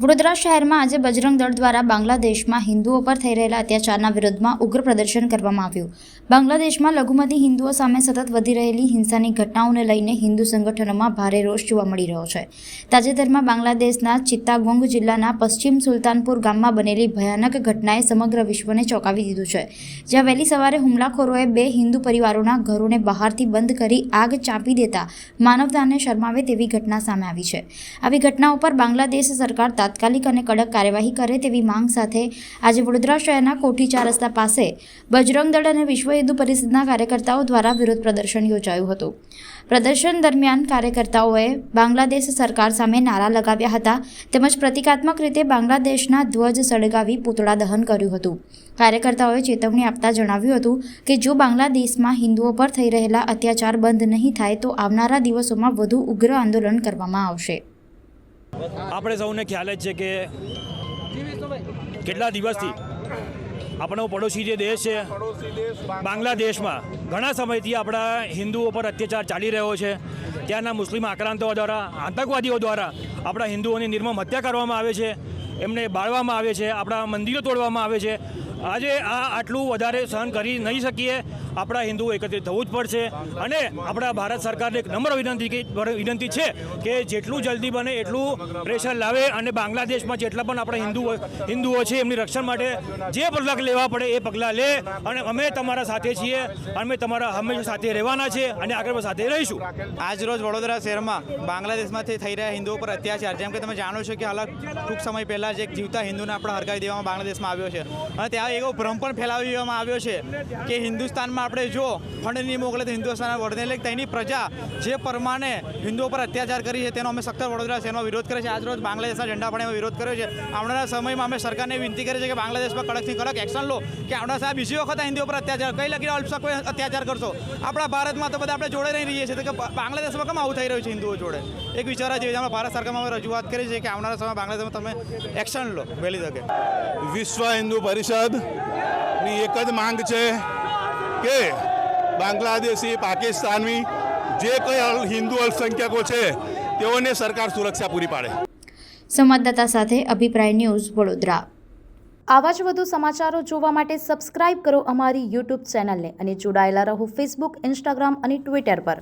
વડોદરા શહેરમાં આજે બજરંગ દળ દ્વારા બાંગ્લાદેશમાં હિન્દુઓ પર થઈ રહેલા અત્યાચારના વિરોધમાં ઉગ્ર પ્રદર્શન કરવામાં આવ્યું. બાંગ્લાદેશમાં લઘુમતી હિન્દુઓ સામે સતત વધી રહેલી હિંસાની ઘટનાઓને લઈને હિન્દુ સંગઠનોમાં ભારે રોષ જોવા મળી રહ્યો છે. તાજેતરમાં બાંગ્લાદેશના ચિત્તાગોંગ જિલ્લાના પશ્ચિમ સુલતાનપુર ગામમાં બનેલી ભયાનક ઘટનાએ સમગ્ર વિશ્વને ચોંકાવી દીધું છે. જ્યાં વહેલી સવારે હુમલાખોરોએ બે હિન્દુ પરિવારોના ઘરોને બહારથી બંધ કરી આગ ચાંપી દેતા માનવતાને શરમાવે તેવી ઘટના સામે આવી છે. આવી ઘટના ઉપર બાંગ્લાદેશ સરકાર તાત્કાલિક અને કડક કાર્યવાહી કરે તેવી માંગ સાથે આજે વડોદરા શહેરના કોઠી ચાર રસ્તા પાસે બજરંગ દળ અને વિશ્વ હિન્દુ પરિષદના કાર્યકર્તાઓ દ્વારા વિરોધ પ્રદર્શન યોજાયું હતું. પ્રદર્શન દરમિયાન કાર્યકર્તાઓએ બાંગ્લાદેશ સરકાર સામે નારા લગાવ્યા હતા તેમજ પ્રતિકાત્મક રીતે બાંગ્લાદેશના ધ્વજ સળગાવી પૂતળા દહન કર્યું હતું. કાર્યકર્તાઓએ ચેતવણી આપતા જણાવ્યું હતું કે જો બાંગ્લાદેશમાં હિન્દુઓ પર થઈ રહેલા અત્યાચાર બંધ નહીં થાય તો આવનારા દિવસોમાં વધુ ઉગ્ર આંદોલન કરવામાં આવશે. આપણે સૌને ખ્યાલ જ છે કે કેટલા દિવસથી આપણો પડોશી જે દેશ છે, બાંગ્લાદેશમાં ઘણા સમયથી આપણા હિન્દુઓ પર અત્યાચાર ચાલી રહ્યો છે. ત્યાંના મુસ્લિમ આક્રાંતો દ્વારા, આતંકવાદીઓ દ્વારા આપણા હિન્દુઓની નિર્મમ હત્યા કરવામાં આવે છે. એમને બાળવામાં આવે છે, આપણા મંદિરો તોડવામાં આવે છે. આજે આ આટલું વધારે સહન કરી નહીં શકીએ. આપણા હિન્દુઓ એકત્રિત થવું જ પડશે. અને આપણા ભારત સરકારને એક નમ્ર વિનંતી વિનંતી છે કે જેટલું જલ્દી બને એટલું પ્રેશર લાવે અને બાંગ્લાદેશમાં જેટલા પણ આપણા હિન્દુઓ હિન્દુઓ છે એમની રક્ષણ માટે જે પગલાં લેવા પડે એ પગલાં લે અને અમે તમારા સાથે છીએ, અમે તમારા હંમેશા સાથે રહેવાના છે અને આગળ સાથે રહીશું. આજ રોજ વડોદરા શહેરમાં બાંગ્લાદેશમાંથી થઈ રહ્યા હિન્દુઓ પર અત્યાચાર. જેમ કે તમે જાણો છો કે હાલ ટૂંક સમય પહેલાં જ એક જીવતા હિન્દુને આપણે હરગાવી દેવામાં બાંગ્લાદેશમાં આવ્યો છે. અને ત્યાં એવો ભ્રમ પણ ફેલાવી દેવામાં આવ્યો છે કે હિન્દુસ્તાનમાં આપણે જો ફંડ નહીં મોકલે તો હિન્દુસ્તાન વળને એટલે તેની પ્રજા જે પ્રમાણે હિન્દુઓ પર અત્યાચાર કરી છે તેનો અમે સખ્ત વડોદરા એનો વિરોધ કરે છે. આજ રોજ બાંગ્લાદેશના ઝંડા પણ એમાં વિરોધ કર્યો છે. આવનારા સમયમાં અમે સરકારને વિનંતી કરી છે કે બાંગ્લાદેશમાં કડકથી કડક એક્શન લો કે આવનારા સાહેબ બીજી વખત હિન્દુ પર અત્યાચાર કઈ લગી અલ્પસા કોઈ અત્યાચાર કરશો. આપણા ભારતમાં તો બધા આપણે જોડે નહીં રહીએ છીએ. કે બાંગ્લાદેશમાં કેમ આવું થઈ રહ્યું છે હિન્દુઓ જોડે? એક વિચાર જેવી છે. અમે ભારત સરકારમાં રજૂઆત કરી છે કે આવનારા સમયમાં બાંગ્લાદેશમાં તમે એક્શન લો. વહેલી તકે. વિશ્વ હિન્દુ પરિષદની એક જ માંગ છે કે બાંગ્લાદેશી પાકિસ્તાની જે કોઈ હિન્દુ અલ્પસંખ્યકો છે તેઓને સરકાર સુરક્ષા પૂરી પાડે. સંવાદદાતા સાથે અભિપ્રાય ન્યૂઝ વડોદરા. આવા જ વધુ સમાચારો જોવા માટે સબસ્ક્રાઇબ કરો અમારી યુટ્યુબ ચેનલને અને જોડાયેલા રહો ફેસબુક ઇન્સ્ટાગ્રામ અને ટ્વિટર પર.